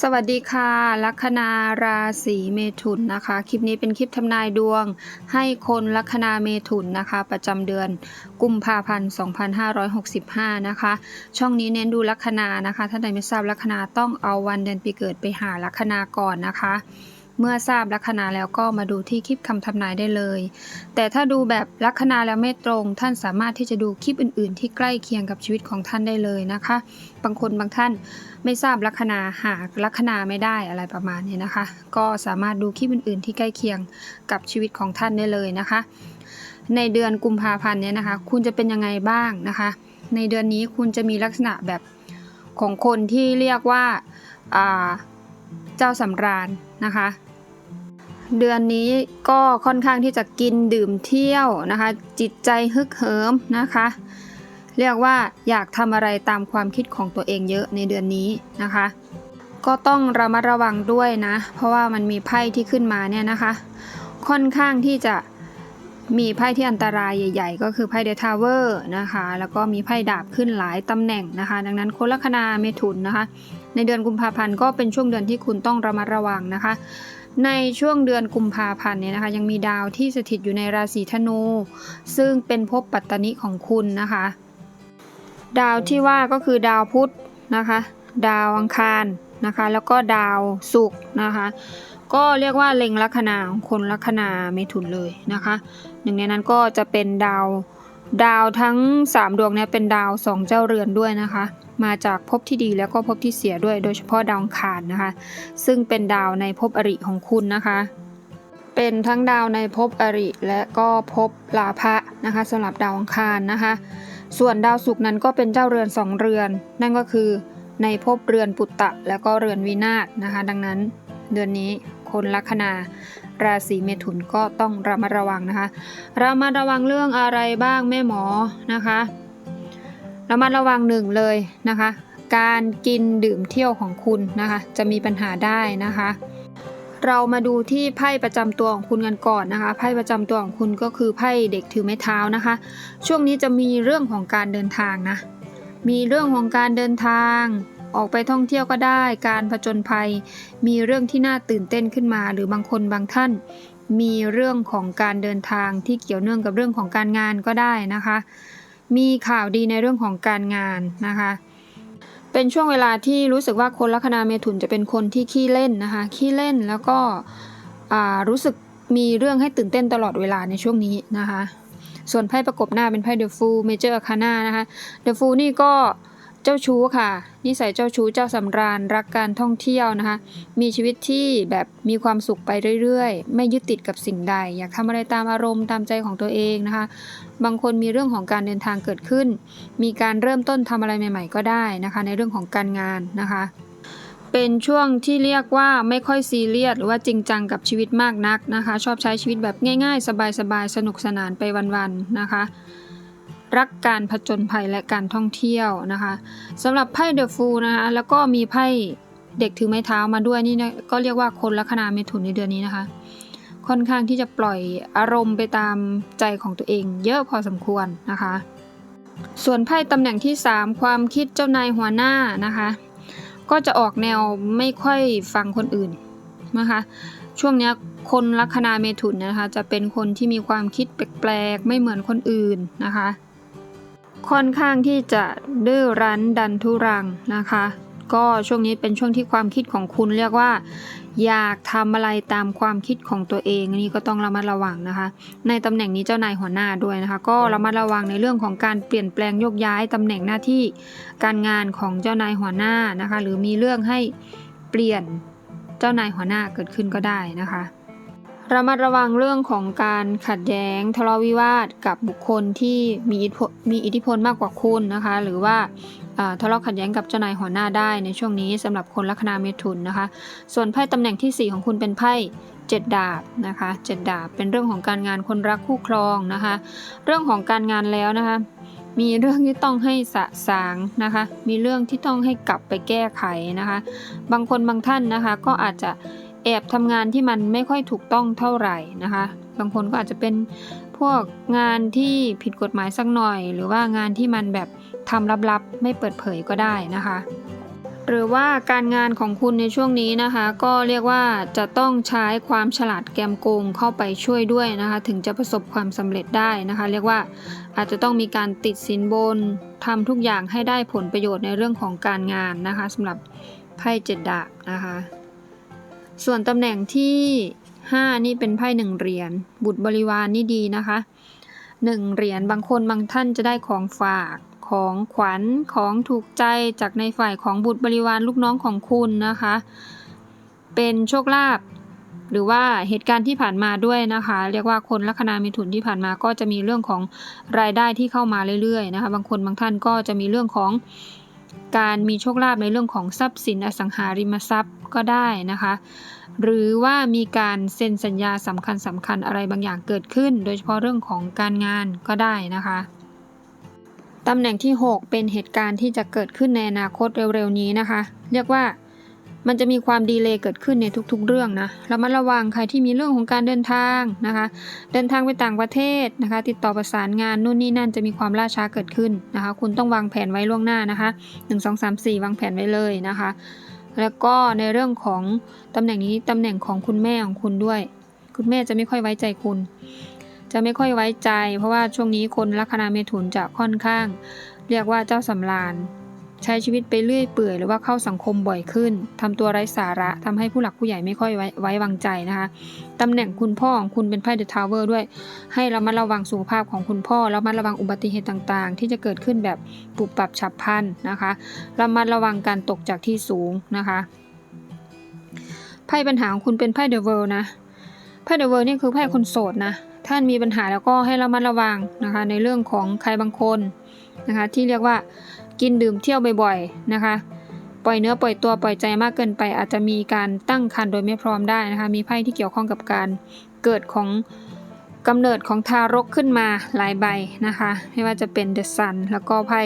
สวัสดีค่ะ ลัคนาราศีเมถุนนะคะ คลิปนี้เป็นคลิปทำนายดวง ให้คนลัคนาเมถุนนะคะ ประจำเดือนกุมภาพันธ์ 2565 นะคะ ช่องนี้เน้นดูลัคนานะคะ ถ้าใดไม่ทราบลัคนาต้องเอาวันเดือนปีเกิดไปหาลัคนาก่อนนะคะ เมื่อทราบลัคนาแล้วก็มาดูที่คลิปคำทำนายได้เลย แต่ถ้าดูแบบลัคนาแล้วไม่ตรง ท่านสามารถที่จะดูคลิปอื่น ๆ ที่ใกล้เคียงกับชีวิตของท่านได้เลยนะคะ บางคนบางท่านไม่ทราบลัคนาหาลัคนาไม่ได้อะไรประมาณนี้นะคะ ก็สามารถดูคลิปอื่น ๆ ที่ใกล้เคียงกับชีวิตของท่านได้เลยนะคะ ในเดือนกุมภาพันธ์เนี้ยนะคะ คุณจะเป็นยังไงบ้างนะคะ ในเดือนนี้คุณจะมีลักษณะแบบของคนที่เรียกว่าอ่า เจ้าสำราญนะคะ เดือนนี้ก็ค่อนข้างที่จะกินดื่มเที่ยวนะคะ จิตใจฮึกเหิมนะคะ เรียกว่าอยากทำอะไรตามความคิดของตัวเองเยอะในเดือนนี้นะคะ ก็ต้องระมัดระวังด้วยนะ เพราะว่ามันมีไพ่ที่ขึ้นมาเนี่ยนะคะ ค่อนข้างที่จะ มีไพ่ที่อันตรายใหญ่ ๆ ก็คือไพ่เดทาวเวอร์นะคะ แล้วก็มีไพ่ดาบขึ้นหลายตำแหน่งนะคะ ดังนั้นคนลัคนาเมถุนนะคะ ในเดือนกุมภาพันธ์ก็เป็นช่วงเดือนที่คุณต้องระมัดระวังนะคะ ในช่วงเดือนกุมภาพันธ์เนี่ยนะคะ ยังมีดาวที่สถิตอยู่ในราศีธนู ซึ่งเป็นภพปัตตนิของคุณนะคะ ดาวที่ว่าก็คือดาวพุธนะคะ ดาวอังคารนะคะ แล้วก็ดาวศุกร์นะคะ ก็เรียกว่าเล็งลัคนาของคนลัคนาเมถุนเลยนะคะ หนึ่งในนั้นก็จะเป็นดาว ดาวทั้ง 3 ดวงเนี่ยเป็นดาวสองเจ้าเรือนด้วยนะคะ มาจากภพที่ดีแล้วก็ภพที่เสียด้วย โดยเฉพาะดาวคารนะคะ ซึ่งเป็นดาวในภพอริของคุณนะคะ เป็นทั้งดาวในภพอริและก็ภพลาภะนะคะสำหรับดาวอังคารนะคะ ส่วนดาวศุกร์นั้นก็เป็นเจ้าเรือนสองเรือน นั่นก็คือในภพเรือนปุตตะ แล้วก็เรือนวินาศนะคะ ดังนั้นเดือนนี้คนลัคนา ราศีเมถุนก็ต้องระมัดระวังนะคะระมัดระวังเรื่องอะไรบ้างแม่หมอนะคะระมัดระวังหนึ่งเลยนะคะ การกินดื่มเที่ยวของคุณนะคะ จะมีปัญหาได้นะคะ เรามาดูที่ไพ่ประจำตัวของคุณกันก่อนนะคะไพ่ประจำตัวของคุณก็คือไพ่เด็กถือไม้เท้านะคะ ช่วงนี้จะมีเรื่องของการเดินทางนะมีเรื่องของการเดินทาง ออกไปท่องเที่ยวก็ได้ การผจญภัย มีเรื่องที่น่าตื่นเต้นขึ้นมา หรือบางคนบางท่าน มีเรื่องของการเดินทางที่เกี่ยวเนื่องกับเรื่องของการงานก็ได้นะคะ มีข่าวดีในเรื่องของการงานนะคะเป็นช่วงเวลาที่รู้สึกว่าคนลัคนาเมถุนจะเป็นคนที่ขี้เล่นนะคะ ขี้เล่นแล้วก็รู้สึกมีเรื่องให้ตื่นเต้นตลอดเวลาในช่วงนี้นะคะ ส่วนไพ่ประกบหน้าเป็นไพ่เดอะฟูลเมเจอร์อาคาน่านะคะ เดอะฟูลนี่ก็ เจ้าชู้ค่ะ นิสัยเจ้าชู้เจ้าสำราญรักการท่องเที่ยวนะคะ มีชีวิตที่แบบมีความสุขไปเรื่อยๆ ไม่ยึดติดกับสิ่งใด อยากทำอะไรตามอารมณ์ตามใจของตัวเองนะคะ บางคนมีเรื่องของการเดินทางเกิดขึ้น มีการเริ่มต้นทำอะไรใหม่ ๆ ก็ได้นะคะ ในเรื่องของการงานนะคะ เป็นช่วงที่เรียกว่าไม่ค่อยซีเรียสหรือว่าจริงจังกับชีวิตมากนักนะคะ ชอบใช้ชีวิตแบบง่าย ๆ สบายๆสนุกสนานไปวันๆนะคะ รักการผจญภัยและการท่องเที่ยวนะคะสำหรับไพ่เดอะฟูนะคะแล้วก็มีไพ่เด็กถือไม้เท้ามาด้วยนี่นะก็เรียกว่าคนลัคนาเมถุนในเดือนนี้นะคะ ค่อนข้างที่จะปล่อยอารมณ์ไปตามใจของตัวเอง เยอะพอสมควรนะคะ ส่วนไพ่ตำแหน่งที่ 3 ความคิดเจ้านายหัวหน้านะคะ ก็จะออกแนวไม่ค่อยฟังคนอื่นนะคะช่วงนี้คนลัคนาเมถุนนะคะ จะเป็นคนที่มีความคิดแปลกๆ ไม่เหมือนคนอื่นนะคะ ค่อนข้างที่จะดื้อรั้นดันทุรังนะคะ ก็ช่วงนี้เป็นช่วงที่ความคิดของคุณเรียกว่า อยากทำอะไรตามความคิดของตัวเองอันนี่ก็ต้องระมัดระวังนะคะ ในตำแหน่งนี้เจ้านายหัวหน้าด้วยนะคะ ก็ระมัดระวังในเรื่องของการเปลี่ยนแปลงโยกย้ายตำแหน่งหน้าที่การงานของเจ้านายหัวหน้านะคะ หรือมีเรื่องให้เปลี่ยนเจ้านายหัวหน้าเกิดขึ้นก็ได้นะคะ ระมัดระวังเรื่องของการขัดแย้งทะเลาะวิวาทกับบุคคลที่มีอิทธิพลมีอิทธิพลมากกว่าคุณนะคะ หรือว่าทะเลาะขัดแย้งกับเจ้านายหัวหน้าได้ในช่วงนี้สำหรับคนลัคนาเมถุนนะคะ ส่วนไพ่ตำแหน่งที่ 4 ของคุณเป็นไพ่เจ็ดดาบนะคะเจ็ดดาบเป็นเรื่องของการงานคนรักคู่ครองนะคะ เรื่องของการงานแล้วนะคะมีเรื่องที่ต้องให้สะสางนะคะ มีเรื่องที่ต้องให้กลับไปแก้ไขนะคะ บางคนบางท่านนะคะก็อาจจะ แอบทำงานที่มันไม่ค่อยถูกต้องเท่าไหร่นะคะ บางคนก็อาจจะเป็นพวกงานที่ผิดกฎหมายสักหน่อย หรือว่างานที่มันแบบทำลับๆ ไม่เปิดเผยก็ได้นะคะ หรือว่าการงานของคุณในช่วงนี้นะคะ ก็เรียกว่าจะต้องใช้ความฉลาดแกมโกงเข้าไปช่วยด้วยนะคะ ถึงจะประสบความสำเร็จได้นะคะ เรียกว่าอาจจะต้องมีการติดสินบนทำทุกอย่างให้ได้ผลประโยชน์ในเรื่องของการงานนะคะสำหรับไพ่เจ็ดดาบนะคะ ส่วนตำแหน่งที่ 5 นี่เป็นไพ่หนึ่งเหรียญบุตรบริวารนนี่ดีนะคะหนึ่งเหรียญบางคนบางท่านจะได้ของฝากของขวัญของถูกใจจากในฝ่ายของบุตรบริวารลูกน้องของคุณนะคะ เป็นโชคลาภหรือว่าเหตุการณ์ที่ผ่านมาด้วยนะคะ เรียกว่าคนลัคนามิถุนที่ผ่านมาก็จะมีเรื่องของรายได้ที่เข้ามาเรื่อยๆนะคะ บางคนบางท่านก็จะมีเรื่องของ การมีโชคลาภในเรื่องของทรัพย์สินอสังหาริมทรัพย์ก็ได้นะคะ หรือว่ามีการเซ็นสัญญาสำคัญสำคัญอะไรบางอย่างเกิดขึ้น โดยเฉพาะเรื่องของการงานก็ได้นะคะตำแหน่งที่ 6 เป็นเหตุการณ์ที่จะเกิดขึ้นในอนาคตเร็วๆนี้นะคะ เรียกว่า มันจะมีความดีเลย์เกิดขึ้นในทุกๆ เรื่องนะเรามาระวังใครที่มีเรื่องของการเดินทางนะคะ เดินทางไปต่างประเทศนะคะ ติดต่อประสานงานนู่นนี่นั่นจะมีความล่าช้าเกิดขึ้นนะคะ คุณต้องวางแผนไว้ล่วงหน้านะคะ 1 2 3 4 วางแผนไว้เลยนะคะ แล้วก็ในเรื่องของตำแหน่งนี้ตำแหน่งของคุณแม่ของคุณด้วย คุณแม่จะไม่ค่อยไว้ใจคุณจะไม่ค่อยไว้ใจ เพราะว่าช่วงนี้คนลัคนาเมถุนจะค่อนข้าง เรียกว่าเจ้าสำราญ ใช้ชีวิตไปเรื่อยเปื่อยหรือว่าเข้าสังคมบ่อยขึ้นทำตัวไร้สาระทำให้ผู้หลักผู้ใหญ่ไม่ค่อยไว้ไววางใจนะคะตำแหน่งคุณพ่อของคุณเป็นไพ่เดอะทาวเวอร์ด้วย ให้เรามาระวังสุขภาพของคุณพ่อแล้วมาระวังอุบัติเหตุต่างๆ ที่จะเกิดขึ้นแบบปุบปับฉับพลันนะคะเรามาระวังการตกจากที่สูงนะคะไพ่ปัญหาของคุณเป็นไพ่เดอะเวิลด์นะไพ่เดอะเวิลด์นี่คือไพ่คนโสดนะท่านมีปัญหาแล้วก็ให้เรามาระวังนะคะในเรื่องของใครบางคนนะคะที่เรียกว่า กินดื่มเที่ยวบ่อยๆนะคะ ปล่อยเนื้อปล่อยตัวปล่อยใจมากเกินไป อาจจะมีการตั้งครรภ์โดยไม่พร้อมได้นะคะ มีไพ่ที่เกี่ยวข้องกับการเกิดของกำเนิดของทารกขึ้นมาหลายใบนะคะ ไม่ว่าจะเป็นเดอะซันแล้วก็ไพ่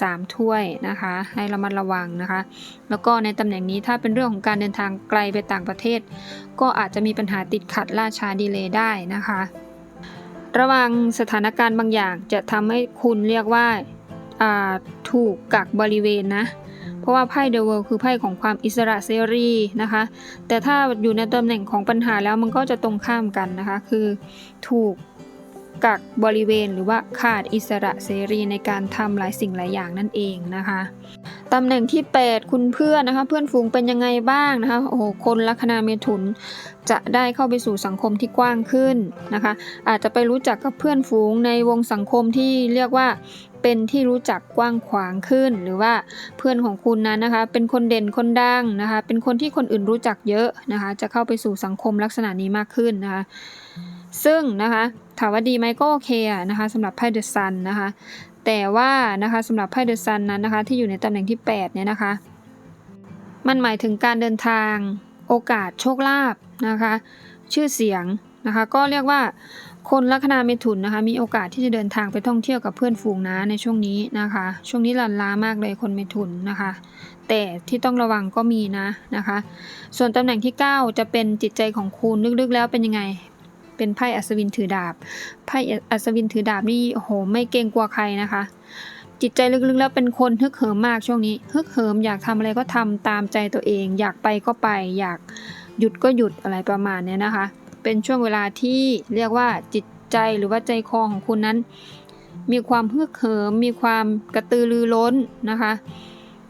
สามถ้วยนะคะ ให้ระมัดระวังนะคะ แล้วก็ในตำแหน่งนี้ถ้าเป็นเรื่องของการเดินทางไกลไปต่างประเทศ ก็อาจจะมีปัญหาติดขัดล่าช้าดีเลย์ได้นะคะ ระวังสถานการณ์บางอย่างจะทำให้คุณเรียกว่า ถูกกักบริเวณนะ เพราะว่าไพ่เดอะเวิลด์คือไพ่ของความอิสระเสรีนะคะ แต่ถ้าอยู่ในตำแหน่งของปัญหาแล้วมันก็จะตรงข้ามกันนะคะ คือถูก กักบริเวณหรือว่าขาดอิสระเสรีในการทำหลายสิ่งหลายอย่างนั่นเองนะคะตำแหน่งที่ 8 คุณเพื่อนนะคะ เพื่อนฝูงเป็นยังไงบ้างนะคะโอ้โหคนลัคนาเมถุนจะได้เข้าไปสู่สังคมที่กว้างขึ้นนะคะ อาจจะไปรู้จักกับเพื่อนฝูงในวงสังคมที่เรียกว่าเป็นที่รู้จักกว้างขวางขึ้น หรือว่าเพื่อนของคุณนั้นนะคะ เป็นคนเด่นคนดังนะคะ เป็นคนที่คนอื่นรู้จักเยอะนะคะ จะเข้าไปสู่สังคมลักษณะนี้มากขึ้นนะคะ ซึ่งนะคะถามว่าดีไหมก็โอเคอะนะคะสำหรับไพ่เดอะซันนะคะ แต่ว่านะคะสำหรับไพ่เดอะซันนั้นนะคะ ที่อยู่ในตำแหน่งที่ 8 เนี่ยนะคะ มันหมายถึงการเดินทางโอกาสโชคลาภนะคะ ชื่อเสียงนะคะ ก็เรียกว่าคนลัคนาเมถุนนะคะ มีโอกาสที่จะเดินทางไปท่องเที่ยวกับเพื่อนฝูงนะในช่วงนี้นะคะ ช่วงนี้ลันล้ามากเลยคนเมถุนนะคะ แต่ที่ต้องระวังก็มีนะนะคะ ส่วนตำแหน่งที่ 9 จะเป็นจิตใจของคุณลึกๆแล้วเป็นยังไง เป็นไพ่อัศวินถือดาบ ไพ่อัศวินถือดาบนี่โหไม่เกรงกลัวใครนะคะ จิตใจลึกๆแล้วเป็นคนฮึกเหิมมากช่วงนี้ ฮึกเหิมอยากทำอะไรก็ทำตามใจตัวเอง อยากไปก็ไป อยากหยุดก็หยุดอะไรประมาณนี้นะคะ เป็นช่วงเวลาที่เรียกว่าจิตใจหรือว่าใจคอของคุณนั้น มีความฮึกเหิม มีความกระตือรือร้นนะคะ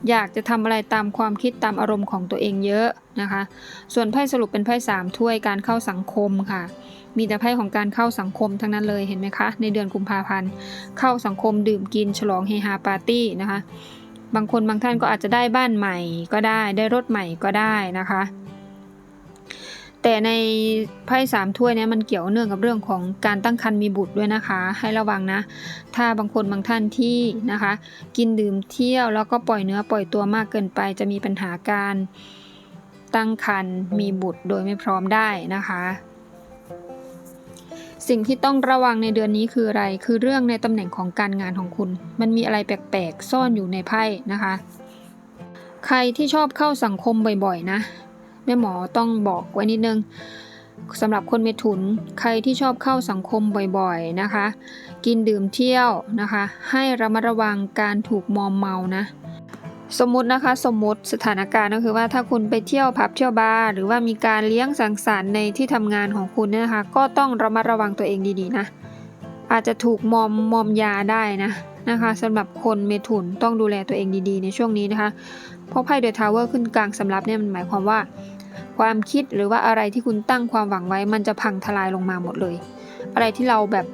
อยากจะทำอะไรตามความคิดตามอารมณ์ของตัวเองเยอะนะคะ ส่วนไพ่สรุปเป็นไพ่สามถ้วยการเข้าสังคมค่ะ มีแต่ไพ่ของการเข้าสังคมทั้งนั้นเลยเห็นไหมคะ ในเดือนกุมภาพันธ์ เข้าสังคมดื่มกินฉลองเฮฮาปาร์ตี้นะคะ บางคนบางท่านก็อาจจะได้บ้านใหม่ก็ได้ ได้รถใหม่ก็ได้นะคะ แต่ในไพ่สามถ้วยเนี้ยมันเกี่ยวเนื่องกับเรื่องของการตั้งครรภ์มีบุตรด้วยนะคะ ให้ระวังนะ ถ้าบางคนบางท่านที่นะคะ กินดื่มเที่ยวแล้วก็ปล่อยเนื้อปล่อยตัวมากเกินไปจะมีปัญหาการตั้งครรภ์มีบุตรโดยไม่พร้อมได้นะคะ สิ่งที่ต้องระวังในเดือนนี้คืออะไร คือเรื่องในตำแหน่งของการงานของคุณ มันมีอะไรแปลกๆ ซ่อนอยู่ในไพ่นะคะ ใครที่ชอบเข้าสังคมบ่อยๆนะ ม่หมอต้องบอกไว้นิดนึงสำหรับคนเมถุนใครที่ชอบเข้าสังคมบ่อยๆนะคะ กินดื่มเที่ยวนะคะ ให้ระมัดระวังการถูกมอมเมานะสมมตินะคะสมมติสถานการณ์ก็คือว่าถ้าคุณไปเที่ยวผับเที่ยวบาร์หรือว่ามีการเลี้ยงสังสรรค์ในที่ทำงานของคุณเนี่ยนะคะ ก็ต้องระมัดระวังตัวเองดีๆนะ อาจจะถูกมอมมอมยาได้นะนะคะสำหรับคนเมถุนต้องดูแลตัวเองดีๆ ในช่วงนี้นะคะ เพราะไพ่เดอะทาวเวอร์ขึ้นกลางสำรับเนี่ยมันหมายความว่า ความคิดหรือว่าอะไรที่คุณตั้งความหวังไว้ มันจะพังทลายลงมาหมดเลย อะไรที่เราแบบ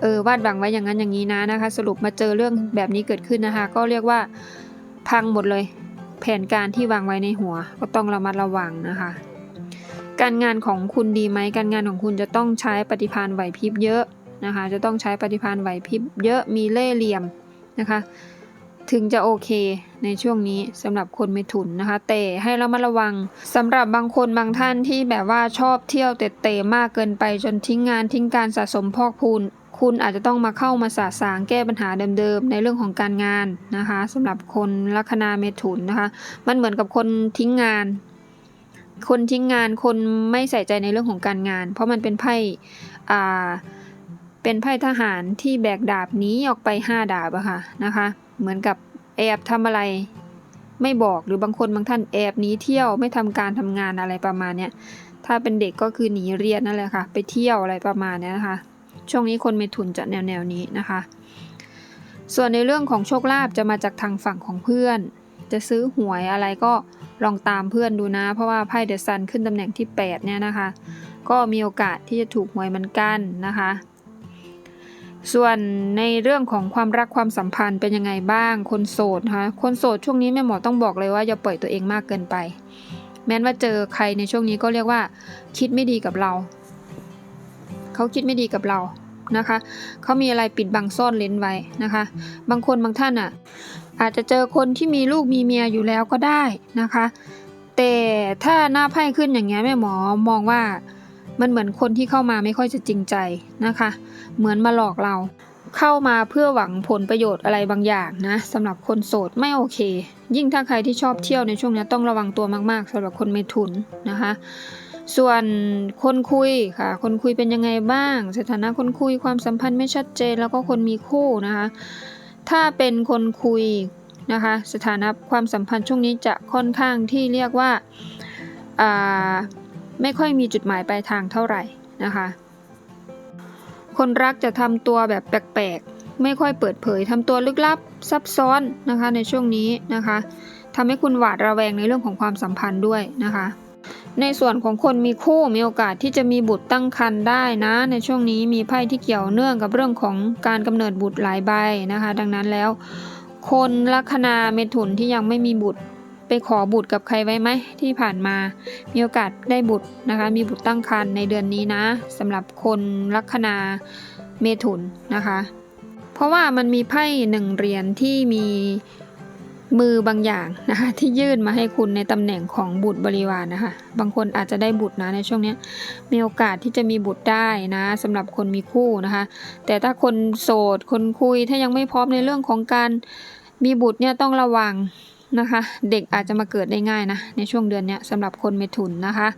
เออวาดหวังไว้อย่างนั้นอย่างนี้นะนะคะ สรุปมาเจอเรื่องแบบนี้เกิดขึ้นนะคะ ก็เรียกว่าพังหมดเลย แผนการที่วางไว้ในหัว ก็ต้องระมัดระวังนะคะ การงานของคุณดีไหมการงานของคุณจะต้องใช้ปฏิภาณไหวพริบเยอะนะคะ จะต้องใช้ปฏิภาณไหวพริบเยอะมีเล่ห์เหลี่ยมนะคะ ถึงจะโอเคในช่วงนี้สำหรับคนเมถุนนะคะ แต่ให้เระมัดระวังสำหรับบางคนบางท่านที่แบบว่าชอบเที่ยวเตะเตะมากเกินไปจนทิ้งงานทิ้งการสะสมพอกพูนคุณอาจจะต้องมาเข้ามาสาสางแก้ปัญหาเดิมๆในเรื่องของการงานนะคะสำหรับคนลัคนาเมถุนนะคะ มันเหมือนกับคนทิ้งงาน คนทิ้งงานคนไม่ใส่ใจในเรื่องของการงาน เพราะมันเป็นไพ่อ่าเป็นไพ่ทหารที่แบกดาบนี้ออกไปห้าดาบอะค่ะนะคะ เหมือนกับแอบทำอะไร ไม่บอกหรือบางคนบางท่านแอบหนีเที่ยวไม่ทำการทำงานอะไรประมาณเนี้ยถ้าเป็นเด็กก็คือหนีเรียนนั่นแหละค่ะ ไปเที่ยวอะไรประมาณเนี้ยนะคะ ช่วงนี้คนเมถุนจะแนวแนวนี้นะคะ ส่วนในเรื่องของโชคลาภจะมาจากทางฝั่งของเพื่อน จะซื้อหวยอะไรก็ลองตามเพื่อนดูนะ เพราะว่าไพ่เดอะซันขึ้นตำแหน่งที่ 8 เนี่ยนะคะ ก็มีโอกาสที่จะถูกหวยเหมือนกันนะคะ ส่วนในเรื่องของความรักความสัมพันธ์เป็นยังไงบ้าง คนโสดนะคะคนโสดช่วงนี้แม่หมอต้องบอกเลยว่าอย่าปล่อยตัวเองมากเกินไป แม้นว่าเจอใครในช่วงนี้ก็เรียกว่า คิดไม่ดีกับเรา เขาคิดไม่ดีกับเรานะคะ เขามีอะไรปิดบังซ่อนเลนไว้นะคะ บางคนบางท่านอะอาจจะเจอคนที่มีลูกมีเมียอยู่แล้วก็ได้นะคะ แต่ถ้าหน้าไพ่ขึ้นอย่างเงี้ยแม่หมอมองว่ามันเหมือนคนที่เข้ามาไม่ค่อยจะจริงใจนะคะ เหมือนมาหลอกเรา เข้ามาเพื่อหวังผลประโยชน์อะไรบางอย่างนะสำหรับคนโสดไม่โอเค ยิ่งถ้าใครที่ชอบเที่ยวในช่วงนี้ต้องระวังตัวมากๆสำหรับคนเมถุนนะคะ ส่วนคนคุยค่ะ คนคุยเป็นยังไงบ้าง สถานะคนคุยความสัมพันธ์ไม่ชัดเจนแล้วก็คนมีคู่นะคะ ถ้าเป็นคนคุยนะคะสถานะความสัมพันธ์ช่วงนี้จะค่อนข้างที่เรียกว่าอ่าไม่ค่อยมีจุดหมายปลายทางเท่าไหร่นะคะ คนรักจะทำตัวแบบแปลกๆ ไม่ค่อยเปิดเผยทำตัวลึกลับซับซ้อนนะคะในช่วงนี้นะคะทำให้คุณหวาดระแวงในเรื่องของความสัมพันธ์ด้วยนะคะ ในส่วนของคนมีคู่มีโอกาสที่จะมีบุตรตั้งครรภ์ได้นะ ในช่วงนี้มีไพ่ที่เกี่ยวเนื่องกับเรื่องของการกำเนิดบุตรหลายใบนะคะ ดังนั้นแล้ว คนลัคนาเมถุนที่ยังไม่มีบุตร ไปขอบุตรกับใครไว้ไหมที่ผ่านมา มีโอกาสได้บุตรนะคะ มีบุตรตั้งครรภ์ในเดือนนี้นะสำหรับคนลัคนาเมถุนนะคะ เพราะว่ามันมีไพ่หนึ่งเหรียญที่มีมือบางอย่างนะคะที่ยื่นมาให้คุณในตำแหน่งของบุตรบริวารนะคะบางคนอาจจะได้บุตรนะในช่วงนี้มีโอกาสที่จะมีบุตรได้นะสำหรับคนมีคู่นะคะ แต่ถ้าคนโสดคนคุยถ้ายังไม่พร้อมในเรื่องของการมีบุตรเนี่ยต้องระวัง นะคะ เด็กอาจจะมาเกิดได้ง่ายนะ ในช่วงเดือนนี้สำหรับคนเมถุนนะคะ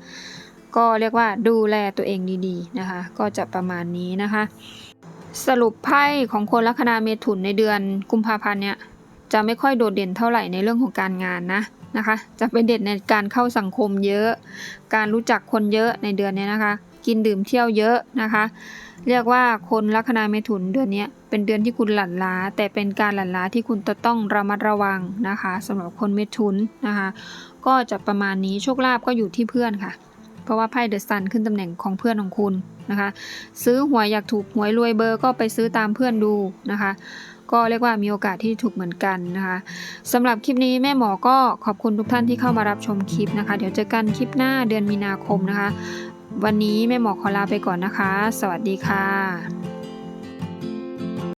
ก็เรียกว่าดูแลตัวเองดีๆนะคะ ก็จะประมาณนี้นะคะ สรุปไพ่ของคนลัคนาเมถุนในเดือนกุมภาพันธ์เนี่ยจะไม่ค่อยโดดเด่นเท่าไหร่ในเรื่องของการงานนะนะคะ จะเป็นเด่นในการเข้าสังคมเยอะ การรู้จักคนเยอะในเดือนนี้นะคะ กินดื่มเที่ยวเยอะนะคะ เรียกว่าคนลัคนาเมถุนเดือนนี้ เป็นเดือนที่คุณหลั่นล้า แต่เป็นการหลั่นล้าที่คุณจะต้องระมัดระวังนะคะสำหรับคนเมถุนนะคะ ก็จะประมาณนี้โชคลาภก็อยู่ที่เพื่อนค่ะ เพราะว่าไพ่เดอะซันขึ้นตำแหน่งของเพื่อนของคุณนะคะ ซื้อหวยอยากถูกหวยรวยเบอร์ก็ไปซื้อตามเพื่อนดูนะคะ ก็เรียกว่ามีโอกาสที่ถูกเหมือนกันนะคะสำหรับคลิปนี้แม่หมอก็ขอบคุณทุกท่านที่เข้ามารับชมคลิปนะคะ เดี๋ยวเจอกันคลิปหน้าเดือนมีนาคมนะคะ วันนี้แม่หมอขอลาไปก่อนนะคะ สวัสดีค่ะ